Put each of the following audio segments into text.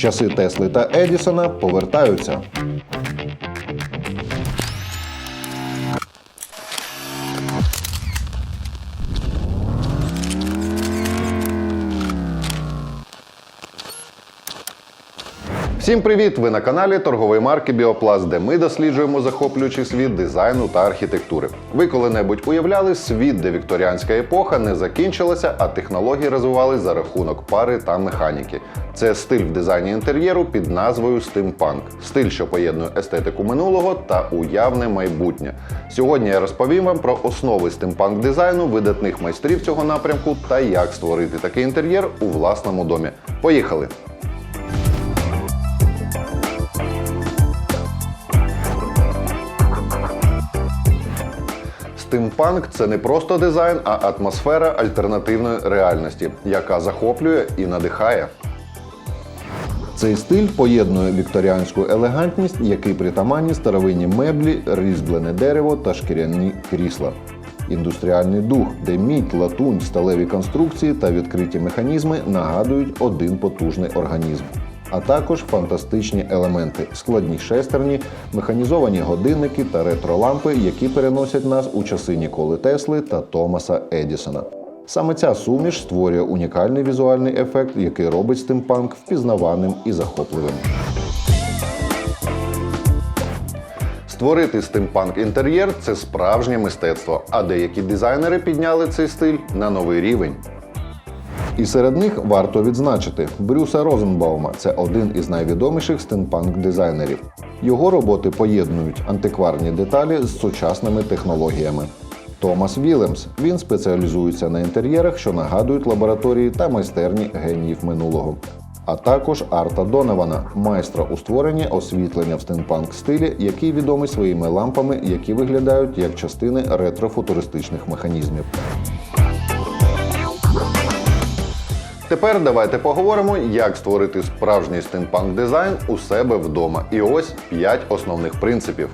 Часи Тесли та Едісона повертаються. Всім привіт! Ви на каналі торгової марки Біопласт, де ми досліджуємо захоплюючий світ дизайну та архітектури. Ви коли-небудь уявляли світ, де вікторіанська епоха не закінчилася, а технології розвивались за рахунок пари та механіки. Це стиль в дизайні інтер'єру під назвою стимпанк. Стиль, що поєднує естетику минулого та уявне майбутнє. Сьогодні я розповім вам про основи стимпанк дизайну, видатних майстрів цього напрямку та як створити такий інтер'єр у власному домі. Поїхали! Стимпанк це не просто дизайн, а атмосфера альтернативної реальності, яка захоплює і надихає. Цей стиль поєднує вікторіанську елегантність, який притаманні старовинні меблі, різьблене дерево та шкіряні крісла. Індустріальний дух, де мідь, латунь, сталеві конструкції та відкриті механізми нагадують один потужний організм. А також фантастичні елементи, складні шестерні, механізовані годинники та ретролампи, які переносять нас у часи Ніколи Тесли та Томаса Едісона. Саме ця суміш створює унікальний візуальний ефект, який робить стимпанк впізнаваним і захопливим. Створити стимпанк інтер'єр це справжнє мистецтво, а деякі дизайнери підняли цей стиль на новий рівень. І серед них варто відзначити Брюса Розенбаума це один із найвідоміших стимпанк-дизайнерів. Його роботи поєднують антикварні деталі з сучасними технологіями. Томас Вілемс він спеціалізується на інтер'єрах, що нагадують лабораторії та майстерні геніїв минулого. А також Арта Донована, майстра у створенні освітлення в стимпанк стилі, який відомий своїми лампами, які виглядають як частини ретрофутуристичних механізмів. Тепер давайте поговоримо, як створити справжній стимпанк дизайн у себе вдома. І ось 5 основних принципів.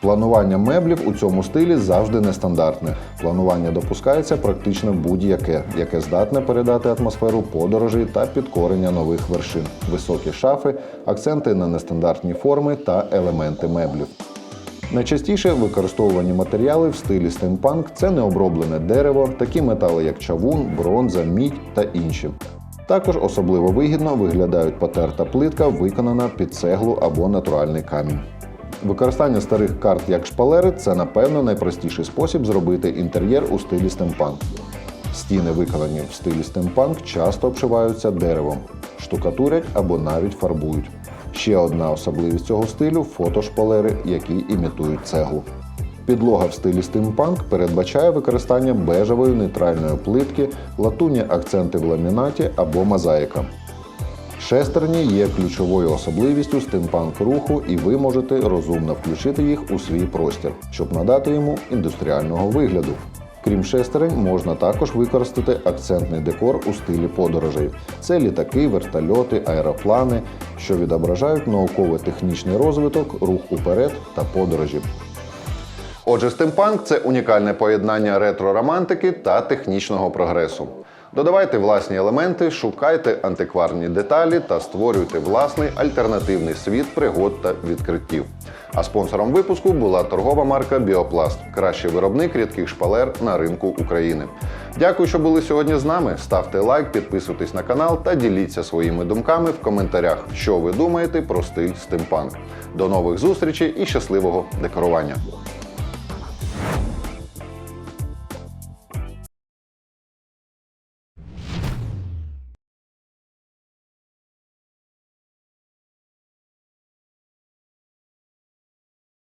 Планування меблів у цьому стилі завжди нестандартне. Планування допускається практично будь-яке, яке здатне передати атмосферу подорожей та підкорення нових вершин, високі шафи, акценти на нестандартні форми та елементи меблів. Найчастіше використовувані матеріали в стилі стимпанк це необроблене дерево, такі метали, як чавун, бронза, мідь та інші. Також особливо вигідно виглядають потерта плитка, виконана під цеглу або натуральний камінь. Використання старих карт як шпалери це, напевно, найпростіший спосіб зробити інтер'єр у стилі стимпанк. Стіни, виконані в стилі стимпанк, часто обшиваються деревом, штукатурять або навіть фарбують. Ще одна особливість цього стилю фотошпалери, які імітують цеглу. Підлога в стилі стимпанк передбачає використання бежевої нейтральної плитки, латунні акценти в ламінаті або мозаїка. Шестерні є ключовою особливістю стимпанк руху, і ви можете розумно включити їх у свій простір, щоб надати йому індустріального вигляду. Крім шестерень, можна також використати акцентний декор у стилі подорожей. Це літаки, вертольоти, аероплани, що відображають науково-технічний розвиток, рух уперед та подорожі. Отже, стимпанк це унікальне поєднання ретро-романтики та технічного прогресу. Додавайте власні елементи, шукайте антикварні деталі та створюйте власний альтернативний світ пригод та відкриттів. А спонсором випуску була торгова марка Біопласт, кращий виробник рідких шпалер на ринку України. Дякую, що були сьогодні з нами. Ставте лайк, підписуйтесь на канал та діліться своїми думками в коментарях, що ви думаєте про стиль стимпанк. До нових зустрічей і щасливого декорування!